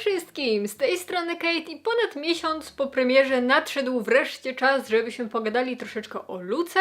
wszystkim! Z tej strony Kate i ponad miesiąc po premierze nadszedł wreszcie czas, żebyśmy pogadali troszeczkę o Luce.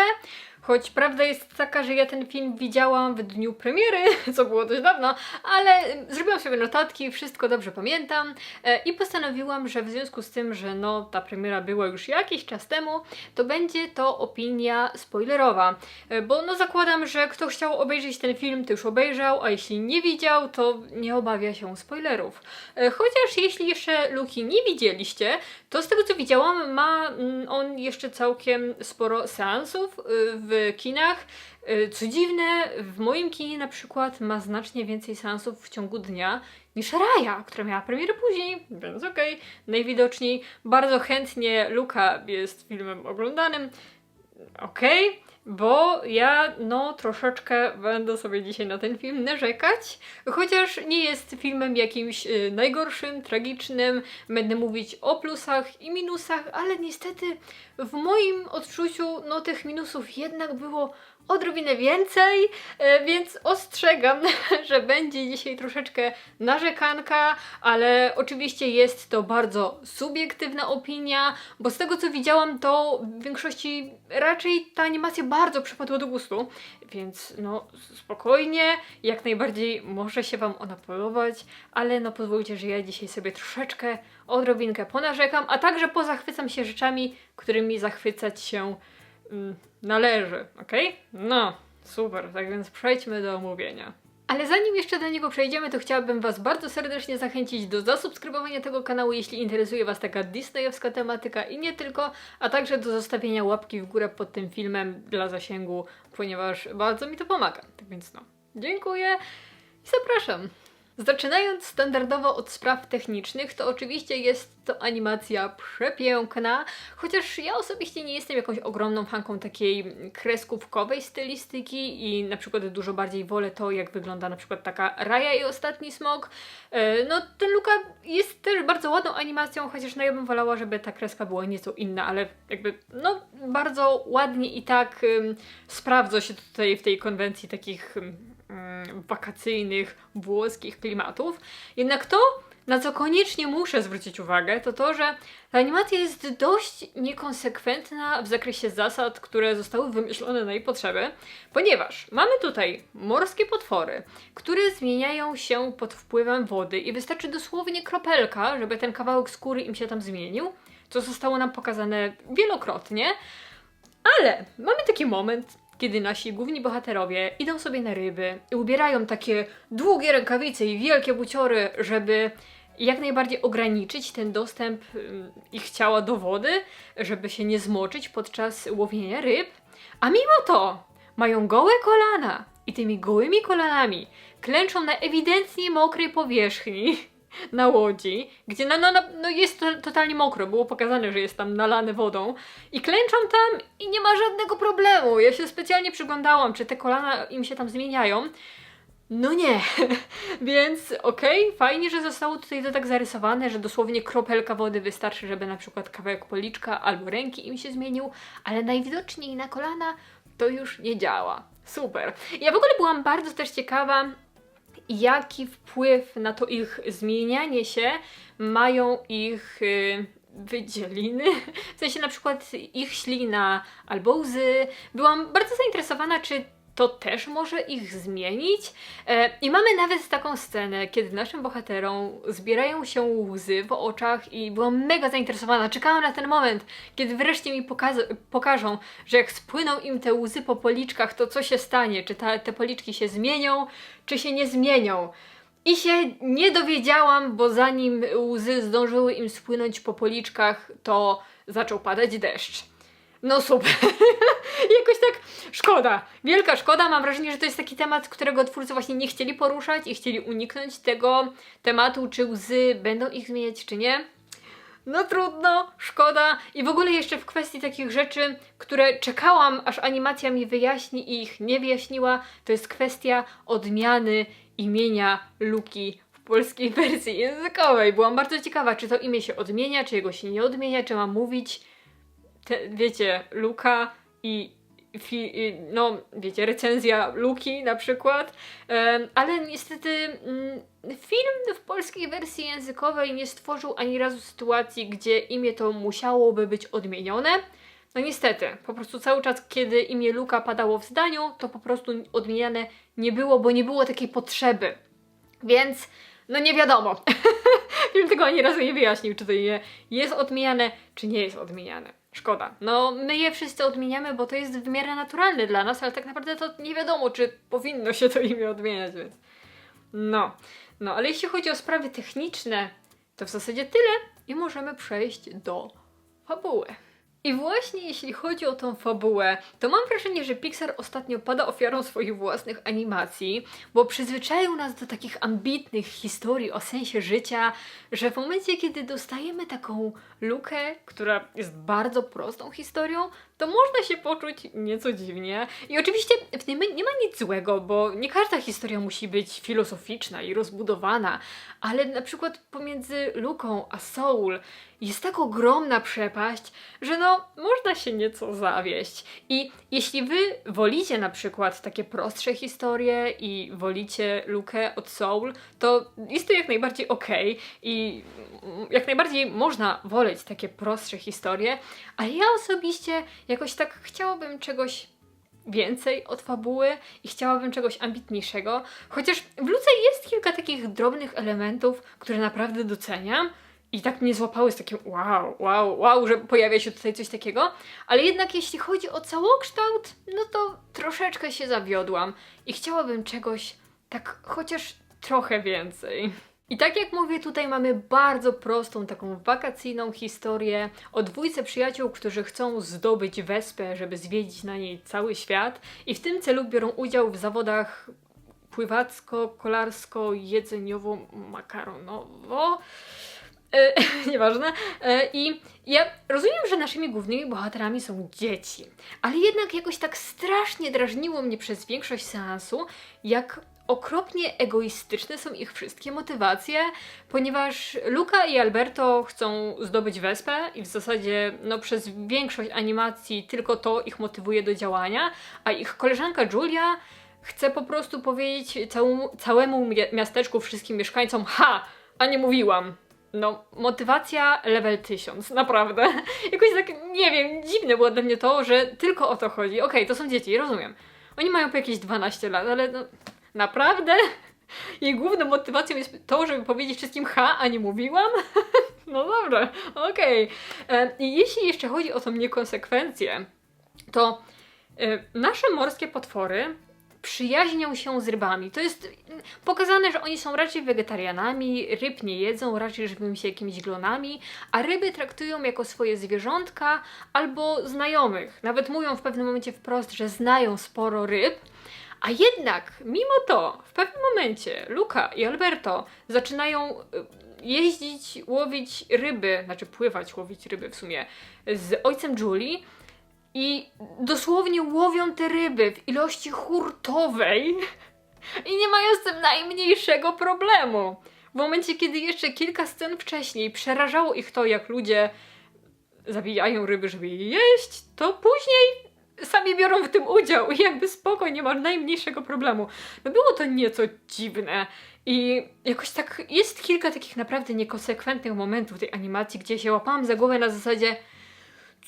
Choć prawda jest taka, że ja ten film widziałam w dniu premiery, co było dość dawno, ale zrobiłam sobie notatki, wszystko dobrze pamiętam e, i postanowiłam, że w związku z tym, że no ta premiera była już jakiś czas temu, to będzie to opinia spoilerowa. E, Bo no zakładam, że kto chciał obejrzeć ten film, to już obejrzał, a jeśli nie widział, to nie obawia się spoilerów. E, Chociaż jeśli jeszcze Luki nie widzieliście, to z tego co widziałam, ma mm, on jeszcze całkiem sporo seansów y, w kinach. Y, Co dziwne, w moim kinie na przykład ma znacznie więcej seansów w ciągu dnia niż Raya, która miała premierę później, więc okej, najwidoczniej bardzo chętnie Luka jest filmem oglądanym. Okej, bo ja no troszeczkę będę sobie dzisiaj na ten film narzekać, chociaż nie jest filmem jakimś y, najgorszym, tragicznym. Będę mówić o plusach i minusach, ale niestety w moim odczuciu no tych minusów jednak było odrobinę więcej, e, więc ostrzegam, że będzie dzisiaj troszeczkę narzekanka, ale oczywiście jest to bardzo subiektywna opinia, bo z tego co widziałam, to w większości raczej ta animacja bardzo przypadła do gustu, więc no spokojnie, jak najbardziej może się Wam ona podobać, ale no pozwólcie, że ja dzisiaj sobie troszeczkę odrobinkę ponarzekam, a także pozachwycam się rzeczami, którymi zachwycać się należy, okej? No, super, tak więc przejdźmy do omówienia. Ale zanim jeszcze do niego przejdziemy, to chciałabym Was bardzo serdecznie zachęcić do zasubskrybowania tego kanału, jeśli interesuje Was taka disneyowska tematyka i nie tylko, a także do zostawienia łapki w górę pod tym filmem dla zasięgu, ponieważ bardzo mi to pomaga. Tak więc no, dziękuję i zapraszam. Zaczynając standardowo od spraw technicznych, to oczywiście jest to animacja przepiękna, chociaż ja osobiście nie jestem jakąś ogromną fanką takiej kreskówkowej stylistyki i na przykład dużo bardziej wolę to, jak wygląda na przykład taka Raja i Ostatni Smok. E, No, ten Luka jest też bardzo ładną animacją, chociaż no ja bym wolała, żeby ta kreska była nieco inna, ale jakby, no, bardzo ładnie i tak ym, sprawdza się tutaj w tej konwencji takich mm, wakacyjnych, włoskich klimatów. Jednak to, na co koniecznie muszę zwrócić uwagę, to to, że ta animacja jest dość niekonsekwentna w zakresie zasad, które zostały wymyślone na jej potrzeby, ponieważ mamy tutaj morskie potwory, które zmieniają się pod wpływem wody i wystarczy dosłownie kropelka, żeby ten kawałek skóry im się tam zmienił, co zostało nam pokazane wielokrotnie. Ale mamy taki moment, kiedy nasi główni bohaterowie idą sobie na ryby i ubierają takie długie rękawice i wielkie buciory, żeby jak najbardziej ograniczyć ten dostęp ym, ich ciała do wody, żeby się nie zmoczyć podczas łowienia ryb. A mimo to mają gołe kolana i tymi gołymi kolanami klęczą na ewidentnie mokrej powierzchni na łodzi, gdzie no, no, no, no jest to, totalnie mokro, było pokazane, że jest tam nalane wodą i klęczą tam i nie ma żadnego problemu. Ja się specjalnie przyglądałam, czy te kolana im się tam zmieniają. No nie, więc okej, fajnie, że zostało tutaj to tak zarysowane, że dosłownie kropelka wody wystarczy, żeby na przykład kawałek policzka albo ręki im się zmienił, ale najwidoczniej na kolana to już nie działa. Super. Ja w ogóle byłam bardzo też ciekawa, jaki wpływ na to ich zmienianie się mają ich y, wydzieliny, w sensie na przykład ich ślina albo łzy. Byłam bardzo zainteresowana, czy to też może ich zmienić. E, I mamy nawet taką scenę, kiedy naszym bohaterom zbierają się łzy w oczach i byłam mega zainteresowana. Czekałam na ten moment, kiedy wreszcie mi pokażą, że jak spłyną im te łzy po policzkach, to co się stanie? Czy ta, te policzki się zmienią, czy się nie zmienią? I się nie dowiedziałam, bo zanim łzy zdążyły im spłynąć po policzkach, to zaczął padać deszcz. No super. Jakoś tak szkoda. Wielka szkoda. Mam wrażenie, że to jest taki temat, którego twórcy właśnie nie chcieli poruszać i chcieli uniknąć tego tematu, czy łzy będą ich zmieniać, czy nie. No trudno, szkoda. I w ogóle jeszcze w kwestii takich rzeczy, które czekałam, aż animacja mi wyjaśni i ich nie wyjaśniła, to jest kwestia odmiany imienia Luki w polskiej wersji językowej. Byłam bardzo ciekawa, czy to imię się odmienia, czy jego się nie odmienia, czy mam mówić, te, wiecie, Luka i no wiecie, recenzja Luki na przykład, ale niestety mm, film w polskiej wersji językowej nie stworzył ani razu sytuacji, gdzie imię to musiałoby być odmienione. No niestety, po prostu cały czas, kiedy imię Luka padało w zdaniu, to po prostu odmieniane nie było, bo nie było takiej potrzeby. Więc, no nie wiadomo. Film tego ani razu nie wyjaśnił, czy to imię jest odmieniane, czy nie jest odmieniane. Szkoda. No, my je wszyscy odmieniamy, bo to jest w miarę naturalne dla nas, ale tak naprawdę to nie wiadomo, czy powinno się to imię odmieniać, więc. No. No, ale jeśli chodzi o sprawy techniczne, to w zasadzie tyle i możemy przejść do fabuły. I właśnie jeśli chodzi o tą fabułę, to mam wrażenie, że Pixar ostatnio pada ofiarą swoich własnych animacji, bo przyzwyczaił nas do takich ambitnych historii o sensie życia, że w momencie, kiedy dostajemy taką lukę, która jest bardzo prostą historią, to można się poczuć nieco dziwnie. I oczywiście w tym nie ma nic złego, bo nie każda historia musi być filozoficzna i rozbudowana, ale na przykład pomiędzy Luką a Soul jest tak ogromna przepaść, że no można się nieco zawieść. I jeśli wy wolicie na przykład takie prostsze historie i wolicie Lukę od Soul, to jest to jak najbardziej okej i mm, jak najbardziej można woleć takie prostsze historie, ale ja osobiście jakoś tak chciałabym czegoś więcej od fabuły i chciałabym czegoś ambitniejszego, chociaż w Luce jest kilka takich drobnych elementów, które naprawdę doceniam i tak mnie złapały z takim wow, wow, wow, że pojawia się tutaj coś takiego, ale jednak jeśli chodzi o całokształt, no to troszeczkę się zawiodłam i chciałabym czegoś tak chociaż trochę więcej. I tak jak mówię, tutaj mamy bardzo prostą, taką wakacyjną historię o dwójce przyjaciół, którzy chcą zdobyć wyspę, żeby zwiedzić na niej cały świat i w tym celu biorą udział w zawodach pływacko-kolarsko-jedzeniowo-makaronowo. E, nieważne. E, I ja rozumiem, że naszymi głównymi bohaterami są dzieci, ale jednak jakoś tak strasznie drażniło mnie przez większość seansu, jak okropnie egoistyczne są ich wszystkie motywacje, ponieważ Luca i Alberto chcą zdobyć wyspę i w zasadzie no, przez większość animacji tylko to ich motywuje do działania, a ich koleżanka Julia chce po prostu powiedzieć całemu, całemu miasteczku, wszystkim mieszkańcom ha, a nie mówiłam. No, motywacja level 1000, naprawdę. Jakoś tak, nie wiem, dziwne było dla mnie to, że tylko o to chodzi. Okej, to są dzieci, rozumiem. Oni mają po jakieś 12 lat, ale no, naprawdę? Jej główną motywacją jest to, żeby powiedzieć wszystkim ha, a nie mówiłam? No dobra, okej. E, I jeśli jeszcze chodzi o tą niekonsekwencję, to e, nasze morskie potwory przyjaźnią się z rybami. To jest pokazane, że oni są raczej wegetarianami, ryb nie jedzą, raczej żywią się jakimiś glonami, a ryby traktują jako swoje zwierzątka albo znajomych. Nawet mówią w pewnym momencie wprost, że znają sporo ryb. A jednak, mimo to, w pewnym momencie Luca i Alberto zaczynają y, jeździć, łowić ryby, znaczy pływać, łowić ryby w sumie, z ojcem Julie i dosłownie łowią te ryby w ilości hurtowej i nie mają z tym najmniejszego problemu. W momencie, kiedy jeszcze kilka scen wcześniej przerażało ich to, jak ludzie zabijają ryby, żeby je jeść, to później sami biorą w tym udział i jakby spokojnie, nie ma najmniejszego problemu. No było to nieco dziwne i jakoś tak jest kilka takich naprawdę niekonsekwentnych momentów tej animacji, gdzie się łapałam za głowę na zasadzie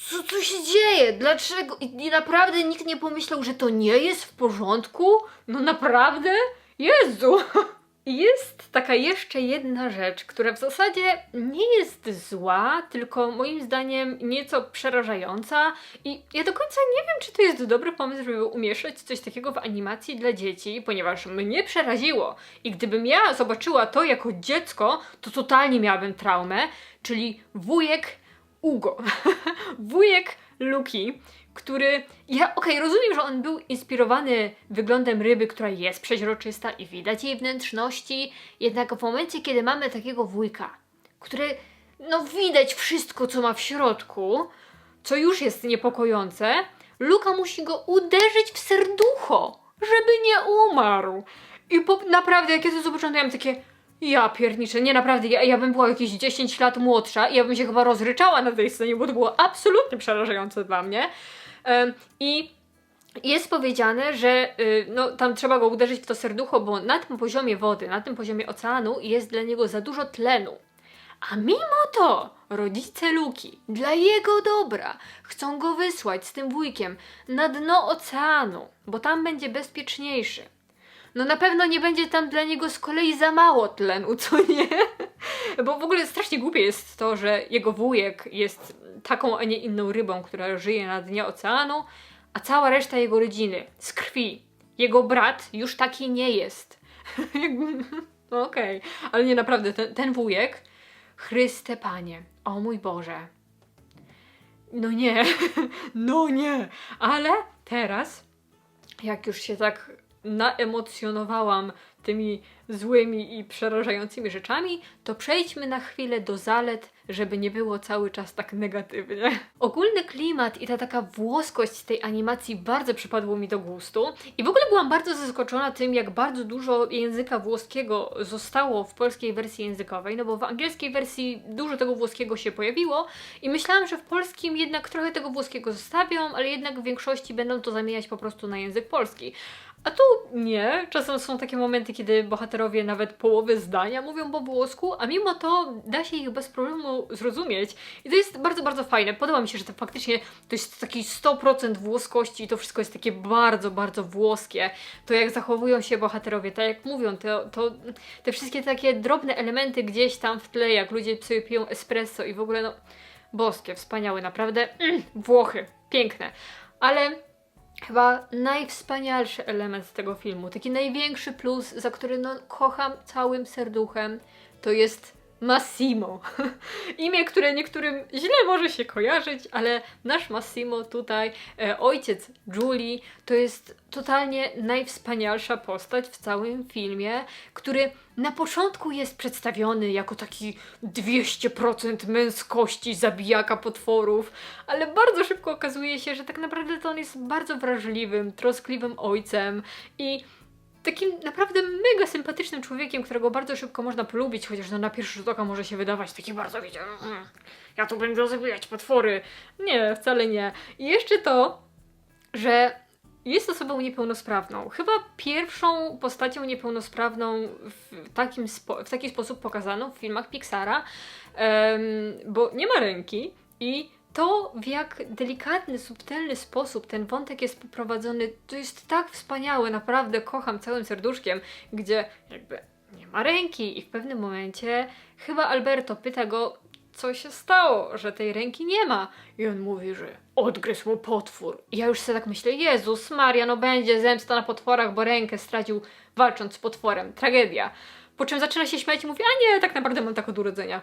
co tu się dzieje? Dlaczego? I naprawdę nikt nie pomyślał, że to nie jest w porządku? No naprawdę? Jezu! Jest taka jeszcze jedna rzecz, która w zasadzie nie jest zła, tylko moim zdaniem nieco przerażająca. I ja do końca nie wiem, czy to jest dobry pomysł, żeby umieszczać coś takiego w animacji dla dzieci, ponieważ mnie przeraziło. I gdybym ja zobaczyła to jako dziecko, to totalnie miałabym traumę, czyli wujek Ugo. wujek Luki, który. Ja, okej, rozumiem, że on był inspirowany wyglądem ryby, która jest przeźroczysta i widać jej wnętrzności, jednak w momencie, kiedy mamy takiego wujka, który. No, widać wszystko, co ma w środku, co już jest niepokojące, Luka musi go uderzyć w serducho, żeby nie umarł. I po, naprawdę, jak ja to zobaczyłam, to ja takie. Ja pierniczę, nie naprawdę, ja, ja bym była jakieś 10 lat młodsza i ja bym się chyba rozryczała na tej scenie, bo to było absolutnie przerażające dla mnie. I jest powiedziane, że y, no, tam trzeba go uderzyć w to serducho, bo na tym poziomie wody, na tym poziomie oceanu jest dla niego za dużo tlenu. A mimo to rodzice Luki, dla jego dobra, chcą go wysłać z tym wujkiem na dno oceanu, bo tam będzie bezpieczniejszy. No na pewno nie będzie tam dla niego z kolei za mało tlenu, co nie? Bo w ogóle strasznie głupie jest to, że jego wujek jest taką, a nie inną rybą, która żyje na dnie oceanu, a cała reszta jego rodziny z krwi. Jego brat już taki nie jest. No Okej, ale nie naprawdę, ten, ten wujek, Chryste Panie, o mój Boże. No nie, no nie, ale teraz, jak już się tak naemocjonowałam tymi złymi i przerażającymi rzeczami, to przejdźmy na chwilę do zalet, żeby nie było cały czas tak negatywnie. Ogólny klimat i ta taka włoskość tej animacji bardzo przypadło mi do gustu i w ogóle byłam bardzo zaskoczona tym, jak bardzo dużo języka włoskiego zostało w polskiej wersji językowej, no bo w angielskiej wersji dużo tego włoskiego się pojawiło i myślałam, że w polskim jednak trochę tego włoskiego zostawią, ale jednak w większości będą to zamieniać po prostu na język polski. A tu nie. Czasem są takie momenty, kiedy bohaterowie nawet połowy zdania mówią po włosku, a mimo to da się ich bez problemu zrozumieć. I to jest bardzo, bardzo fajne. Podoba mi się, że to faktycznie to jest taki 100% włoskości i to wszystko jest takie bardzo, bardzo włoskie. To jak zachowują się bohaterowie, tak jak mówią, to, to te wszystkie takie drobne elementy gdzieś tam w tle, jak ludzie sobie piją espresso i w ogóle no boskie, wspaniałe, naprawdę. Mm, Włochy, piękne. Ale chyba najwspanialszy element tego filmu, taki największy plus, za który no, kocham całym serduchem, to jest Massimo. Imię, które niektórym źle może się kojarzyć, ale nasz Massimo tutaj, e, ojciec Julie, to jest totalnie najwspanialsza postać w całym filmie, który na początku jest przedstawiony jako taki 200% męskości, zabijaka potworów, ale bardzo szybko okazuje się, że tak naprawdę to on jest bardzo wrażliwym, troskliwym ojcem i takim naprawdę mega sympatycznym człowiekiem, którego bardzo szybko można polubić, chociaż no na pierwszy rzut oka może się wydawać taki bardzo, wiecie, mm, ja tu będę zabijać potwory. Nie, wcale nie. I jeszcze to, że jest osobą niepełnosprawną. Chyba pierwszą postacią niepełnosprawną w, takim spo, w taki sposób pokazaną w filmach Pixara, em, bo nie ma ręki i to, w jak delikatny, subtelny sposób ten wątek jest poprowadzony, to jest tak wspaniałe, naprawdę kocham całym serduszkiem, gdzie jakby nie ma ręki i w pewnym momencie chyba Alberto pyta go, co się stało, że tej ręki nie ma. I on mówi, że odgryzł mu potwór. I ja już sobie tak myślę, Jezus Maria, no będzie zemsta na potworach, bo rękę stracił walcząc z potworem. Tragedia. Po czym zaczyna się śmiać i mówi, a nie, tak naprawdę mam tak od urodzenia.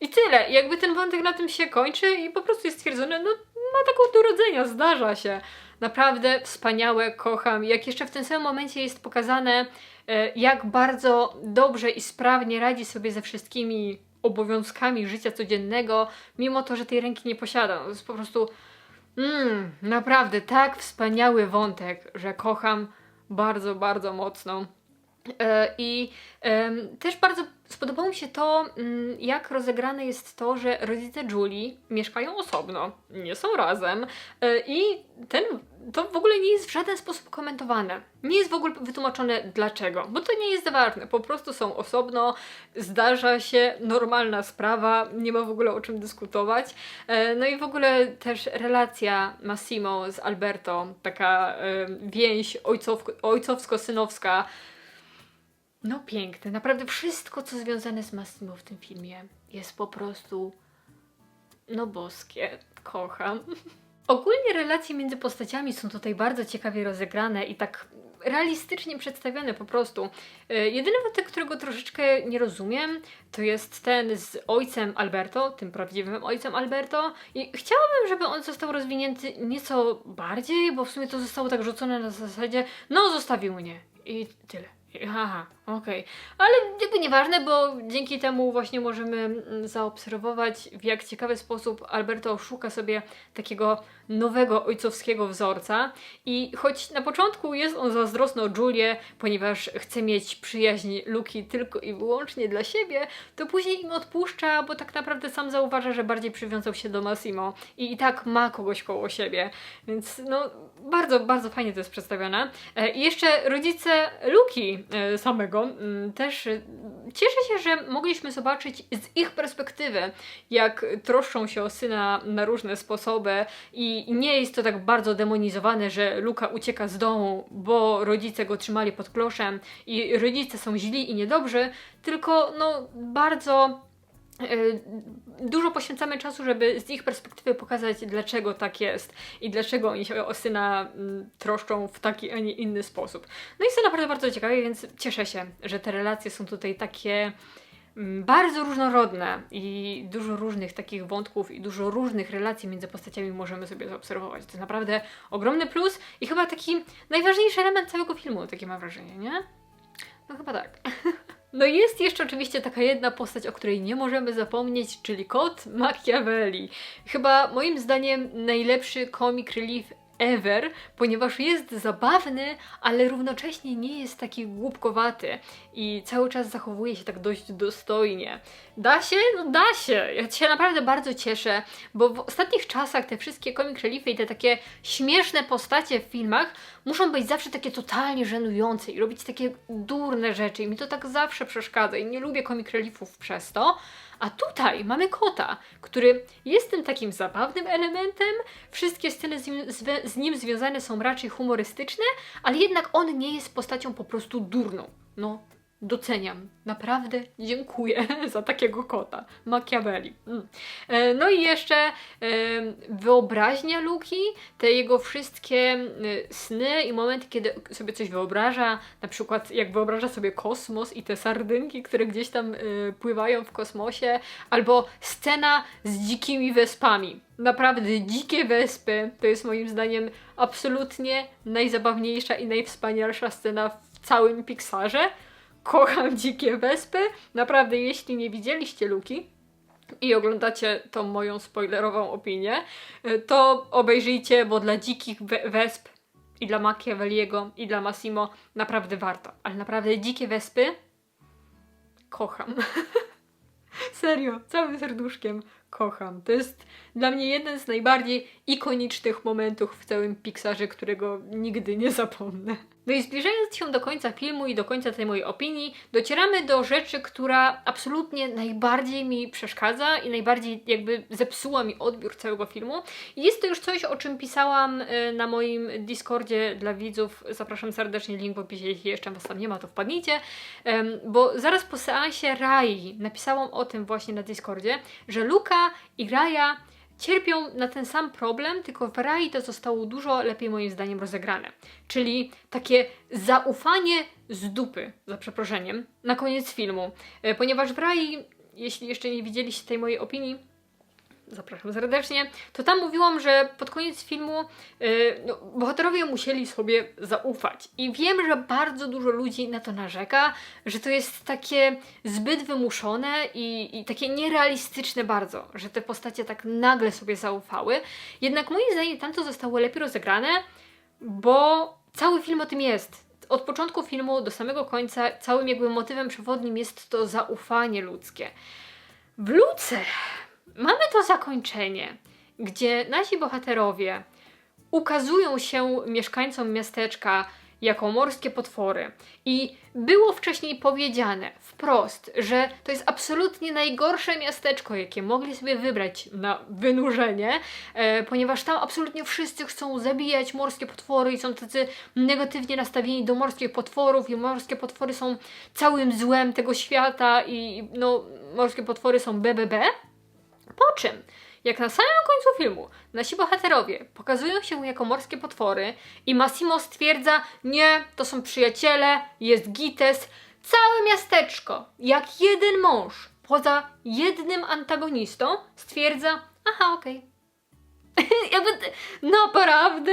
I tyle. Jakby ten wątek na tym się kończy i po prostu jest stwierdzone, no ma taką od urodzenia, zdarza się. Naprawdę wspaniałe, kocham. Jak jeszcze w tym samym momencie jest pokazane, e, jak bardzo dobrze i sprawnie radzi sobie ze wszystkimi obowiązkami życia codziennego, mimo to, że tej ręki nie posiada. To jest po prostu mm, naprawdę tak wspaniały wątek, że kocham bardzo, bardzo mocno. E, I też bardzo spodobało mi się to, mm, jak rozegrane jest to, że rodzice Julie mieszkają osobno, nie są razem e, i ten, to w ogóle nie jest w żaden sposób komentowane. Nie jest w ogóle wytłumaczone dlaczego, bo to nie jest ważne, po prostu są osobno, zdarza się, normalna sprawa, nie ma w ogóle o czym dyskutować. E, No i w ogóle też relacja Massimo z Alberto, taka e, więź ojcowsko-synowska, no piękne, naprawdę wszystko, co związane z Massimo w tym filmie jest po prostu no boskie. Kocham. Ogólnie relacje między postaciami są tutaj bardzo ciekawie rozegrane i tak realistycznie przedstawione po prostu. E, Jedyny wątek, którego troszeczkę nie rozumiem, to jest ten z ojcem Alberto, tym prawdziwym ojcem Alberto. I chciałabym, żeby on został rozwinięty nieco bardziej, bo w sumie to zostało tak rzucone na zasadzie, no zostawił mnie. I tyle. Aha, Okej, ale jakby nieważne, bo dzięki temu właśnie możemy mm, zaobserwować, w jak ciekawy sposób Alberto szuka sobie takiego nowego ojcowskiego wzorca. I choć na początku jest on zazdrosny o Julię, ponieważ chce mieć przyjaźń Luki tylko i wyłącznie dla siebie, to później im odpuszcza, bo tak naprawdę sam zauważa, że bardziej przywiązał się do Massimo i i tak ma kogoś koło siebie. Więc no, bardzo, bardzo fajnie to jest przedstawione. E, I jeszcze rodzice Luki e, samego mm, też e, cieszę się, że mogliśmy zobaczyć z ich perspektywy, jak troszczą się o syna na różne sposoby i nie jest to tak bardzo demonizowane, że Luka ucieka z domu, bo rodzice go trzymali pod kloszem i rodzice są źli i niedobrzy, tylko no bardzo dużo poświęcamy czasu, żeby z ich perspektywy pokazać, dlaczego tak jest i dlaczego oni się o syna mm, troszczą w taki, a nie inny sposób. No i jest to naprawdę bardzo ciekawe, więc cieszę się, że te relacje są tutaj takie mm, bardzo różnorodne i dużo różnych takich wątków i dużo różnych relacji między postaciami możemy sobie zaobserwować. To jest naprawdę ogromny plus i chyba taki najważniejszy element całego filmu, takie mam wrażenie, nie? No chyba tak. No i jest jeszcze oczywiście taka jedna postać, o której nie możemy zapomnieć, czyli kot Machiavelli. Chyba moim zdaniem najlepszy comic relief ever, ponieważ jest zabawny, ale równocześnie nie jest taki głupkowaty i cały czas zachowuje się tak dość dostojnie. Da się? No da się. Ja się naprawdę bardzo cieszę, bo w ostatnich czasach te wszystkie comic reliefy i te takie śmieszne postacie w filmach muszą być zawsze takie totalnie żenujące i robić takie durne rzeczy i mi to tak zawsze przeszkadza i nie lubię comic reliefów przez to. A tutaj mamy kota, który jest tym takim zabawnym elementem. Wszystkie sceny z nim, z nim związane są raczej humorystyczne, ale jednak on nie jest postacią po prostu durną. No, doceniam. Naprawdę dziękuję za takiego kota. Machiavelli. Mm. E, No i jeszcze wyobraźnia Luki, te jego wszystkie sny i momenty, kiedy sobie coś wyobraża, na przykład jak wyobraża sobie kosmos i te sardynki, które gdzieś tam e, pływają w kosmosie, albo scena z dzikimi wespami. Naprawdę dzikie wespy to jest moim zdaniem absolutnie najzabawniejsza i najwspanialsza scena w całym Pixarze. Kocham dzikie wespy. Naprawdę, jeśli nie widzieliście Luki i oglądacie tą moją spoilerową opinię, y, to obejrzyjcie, bo dla dzikich we- wesp i dla Machiavelliego i dla Massimo naprawdę warto. Ale naprawdę dzikie wespy kocham. Serio, całym serduszkiem kocham. To jest dla mnie jeden z najbardziej ikonicznych momentów w całym Pixarze, którego nigdy nie zapomnę. No i zbliżając się do końca filmu i do końca tej mojej opinii, docieramy do rzeczy, która absolutnie najbardziej mi przeszkadza i najbardziej jakby zepsuła mi odbiór całego filmu. I jest to już coś, o czym pisałam y, na moim Discordzie dla widzów. Zapraszam serdecznie, link w opisie, jeśli jeszcze was tam nie ma, to wpadnijcie. Bo zaraz po seansie Rai napisałam o tym właśnie na Discordzie, że Luka i Raja cierpią na ten sam problem, tylko w Rai to zostało dużo lepiej moim zdaniem rozegrane. Czyli takie zaufanie z dupy, za przeproszeniem, na koniec filmu. E, Ponieważ w Rai, jeśli jeszcze nie widzieliście tej mojej opinii, zapraszam serdecznie, to tam mówiłam, że pod koniec filmu yy, no, bohaterowie musieli sobie zaufać. I wiem, że bardzo dużo ludzi na to narzeka, że to jest takie zbyt wymuszone i, i takie nierealistyczne bardzo, że te postacie tak nagle sobie zaufały. Jednak moim zdaniem tam to zostało lepiej rozegrane, bo cały film o tym jest. Od początku filmu do samego końca całym jakby motywem przewodnim jest to zaufanie ludzkie. W Luce mamy to zakończenie, gdzie nasi bohaterowie ukazują się mieszkańcom miasteczka jako morskie potwory. I było wcześniej powiedziane wprost, że to jest absolutnie najgorsze miasteczko, jakie mogli sobie wybrać na wynurzenie, e, ponieważ tam absolutnie wszyscy chcą zabijać morskie potwory i są tacy negatywnie nastawieni do morskich potworów i morskie potwory są całym złem tego świata i no, morskie potwory są BBB. Po czym, jak na samym końcu filmu nasi bohaterowie pokazują się jako morskie potwory i Massimo stwierdza, nie, to są przyjaciele, jest Gites, całe miasteczko, jak jeden mąż, poza jednym antagonistą, stwierdza, aha, okej. Jakby, naprawdę?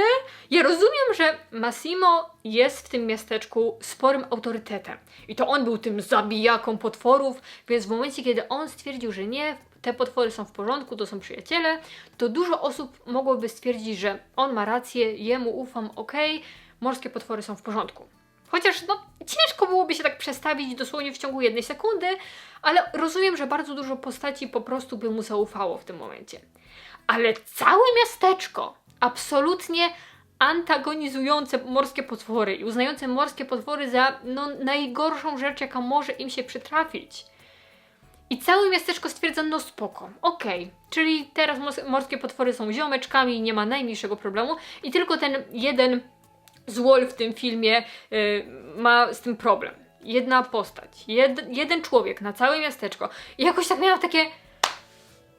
Ja rozumiem, że Massimo jest w tym miasteczku sporym autorytetem. I to on był tym zabijaką potworów, więc w momencie, kiedy on stwierdził, że nie, te potwory są w porządku, to są przyjaciele, to dużo osób mogłoby stwierdzić, że on ma rację, jemu ufam, okej, morskie potwory są w porządku. Chociaż no, ciężko byłoby się tak przestawić dosłownie w ciągu jednej sekundy, ale rozumiem, że bardzo dużo postaci po prostu by mu zaufało w tym momencie. Ale całe miasteczko absolutnie antagonizujące morskie potwory i uznające morskie potwory za no, najgorszą rzecz, jaka może im się przytrafić. I całe miasteczko stwierdza, no spoko, okej. Czyli teraz morskie potwory są ziomeczkami nie ma najmniejszego problemu. I tylko ten jeden złol w tym filmie y, ma z tym problem. Jedna postać, jed, jeden człowiek na całe miasteczko. I jakoś tak miałam takie.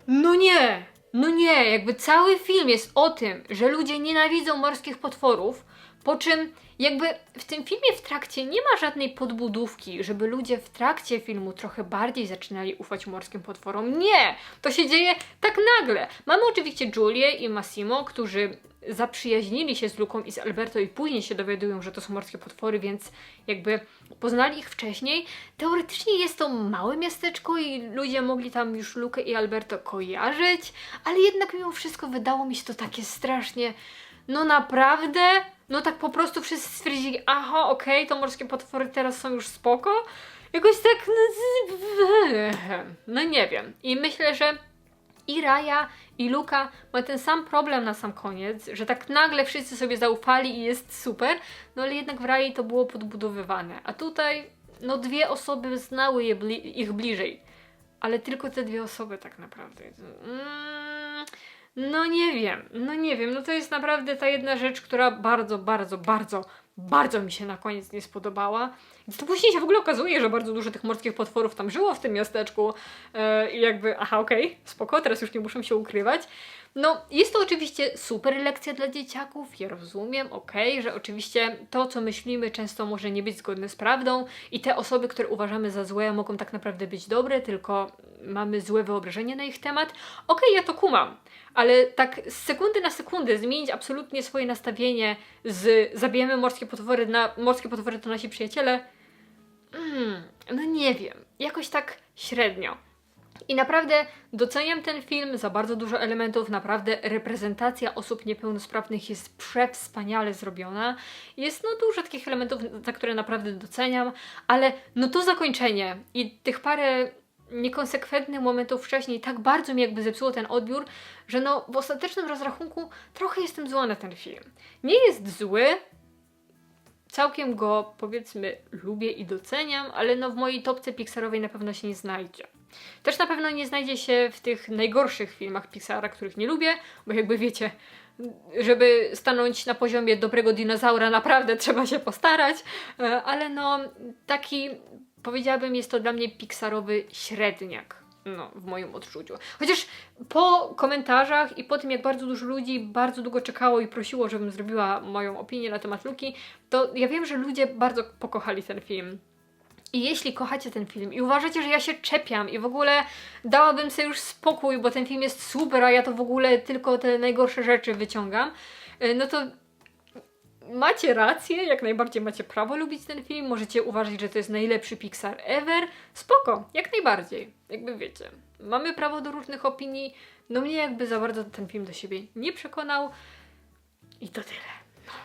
No nie, no nie, jakby cały film jest o tym, że ludzie nienawidzą morskich potworów, po czym jakby w tym filmie w trakcie nie ma żadnej podbudówki, żeby ludzie w trakcie filmu trochę bardziej zaczynali ufać morskim potworom. Nie! To się dzieje tak nagle. Mamy oczywiście Julię i Massimo, którzy zaprzyjaźnili się z Luką i z Alberto i później się dowiadują, że to są morskie potwory, więc jakby poznali ich wcześniej. Teoretycznie jest to małe miasteczko i ludzie mogli tam już Lukę i Alberto kojarzyć, ale jednak mimo wszystko wydało mi się to takie strasznie no naprawdę? No tak po prostu wszyscy stwierdzili, aha, okej, to morskie potwory teraz są już spoko? Jakoś tak, no, no nie wiem. I myślę, że i Raja, i Luka ma ten sam problem na sam koniec, że tak nagle wszyscy sobie zaufali i jest super, no ale jednak w Rai to było podbudowywane. A tutaj, no dwie osoby znały je bli- ich bliżej, ale tylko te dwie osoby tak naprawdę. Mm, no nie wiem, no nie wiem, no to jest naprawdę ta jedna rzecz, która bardzo, bardzo, bardzo, bardzo mi się na koniec nie spodobała. To później się w ogóle okazuje, że bardzo dużo tych morskich potworów tam żyło w tym miasteczku e, i jakby, aha, okej, spoko, teraz już nie muszą się ukrywać. No, jest to oczywiście super lekcja dla dzieciaków, ja rozumiem, okej, że oczywiście to, co myślimy, często może nie być zgodne z prawdą i te osoby, które uważamy za złe, mogą tak naprawdę być dobre, tylko mamy złe wyobrażenie na ich temat. Okej, ja to kumam, ale tak z sekundy na sekundę zmienić absolutnie swoje nastawienie z zabijamy morskie potwory na morskie potwory to nasi przyjaciele, mm, no nie wiem, jakoś tak średnio. I naprawdę doceniam ten film za bardzo dużo elementów, naprawdę reprezentacja osób niepełnosprawnych jest przewspaniale zrobiona. Jest no dużo takich elementów, za które naprawdę doceniam, ale no to zakończenie i tych parę niekonsekwentnych momentów wcześniej tak bardzo mi jakby zepsuło ten odbiór, że no w ostatecznym rozrachunku trochę jestem zła na ten film. Nie jest zły, całkiem go powiedzmy lubię i doceniam, ale no w mojej topce Pixarowej na pewno się nie znajdzie. Też na pewno nie znajdzie się w tych najgorszych filmach Pixara, których nie lubię, bo jakby wiecie, żeby stanąć na poziomie dobrego dinozaura, naprawdę trzeba się postarać, e, ale no taki powiedziałabym jest to dla mnie Pixarowy średniak. No, w moim odczuciu. Chociaż po komentarzach i po tym, jak bardzo dużo ludzi bardzo długo czekało i prosiło, żebym zrobiła moją opinię na temat Luki, to ja wiem, że ludzie bardzo pokochali ten film. I jeśli kochacie ten film i uważacie, że ja się czepiam i w ogóle dałabym sobie już spokój, bo ten film jest super, a ja to w ogóle tylko te najgorsze rzeczy wyciągam, y, no to macie rację, jak najbardziej macie prawo lubić ten film, możecie uważać, że to jest najlepszy Pixar ever. Spoko, jak najbardziej. Jakby wiecie, mamy prawo do różnych opinii. No mnie jakby za bardzo ten film do siebie nie przekonał. I to tyle.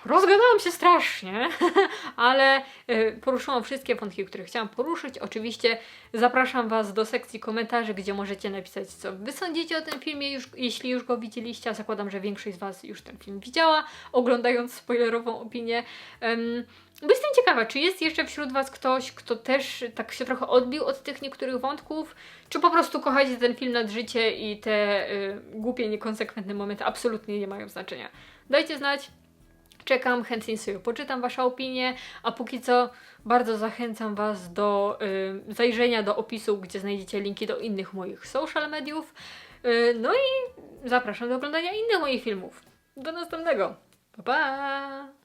Rozgadałam się strasznie, ale y, poruszyłam wszystkie wątki, które chciałam poruszyć. Oczywiście zapraszam Was do sekcji komentarzy, gdzie możecie napisać, co Wy sądzicie o tym filmie, już, jeśli już go widzieliście. A zakładam, że większość z Was już ten film widziała, oglądając spoilerową opinię. Em, bo jestem ciekawa, czy jest jeszcze wśród Was ktoś, kto też tak się trochę odbił od tych niektórych wątków, czy po prostu kochacie ten film nad życie i te y, głupie, niekonsekwentne momenty absolutnie nie mają znaczenia. Dajcie znać. Czekam, chętnie sobie poczytam Wasze opinie, a póki co bardzo zachęcam Was do y, zajrzenia do opisu, gdzie znajdziecie linki do innych moich social mediów. Y, no i zapraszam do oglądania innych moich filmów. Do następnego. Pa! pa!